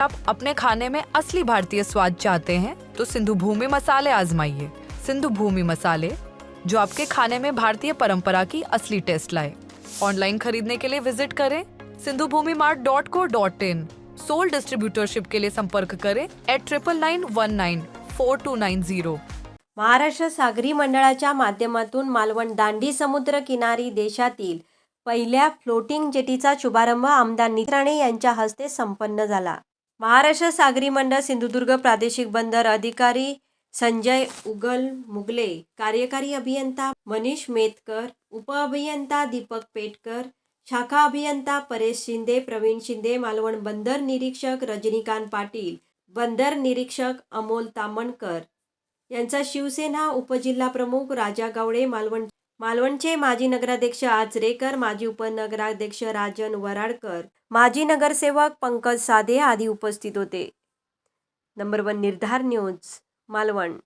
आप अपने खाने में असली भारतीय स्वाद चाहते हैं तो सिंधु भूमि मसाले आजमाइए। सिंधु भूमि मसाले जो आपके खाने में भारतीय परंपरा की असली टेस्ट लाए। ऑनलाइन खरीदने के लिए विजिट करें Sindhu Bhumi mart dot co dot in. Sole distributorship के लिए संपर्क करें at triple nine one nine four two nine zero Maharashtra सागरी मंडळाच्या माध्यमातून मालवण दांडी समुद्र किनारी देशातील पहिल्या फ्लोटिंग जेटीचा शुभारंभ आमदार नितीन यांच्या हस्ते संपन्न झाला. महाराष्ट्र सागरी मंडळ सिंधुदुर्ग प्रादेशिक बंदर अधिकारी संजय उगल मुगले कार्यकारी अभियंता मनीष मेतकर उपअभियंता दीपक पेटकर शाखा अभियंता परेश शिंदे प्रवीण शिंदे मालवण बंदर निरीक्षक रजनीकांत पाटील बंदर निरीक्षक अमोल तामणकर. यांचा शिवसेना उपजिल्हा प्रमुख राजा गावडे मालवण मालवणचे माजी नगराध्यक्ष आचरेकर माजी उपनगराध्यक्ष राजन वराडकर माजी नगरसेवक पंकज साधे आदी उपस्थित होते. Number one Nirdhar news Malvan.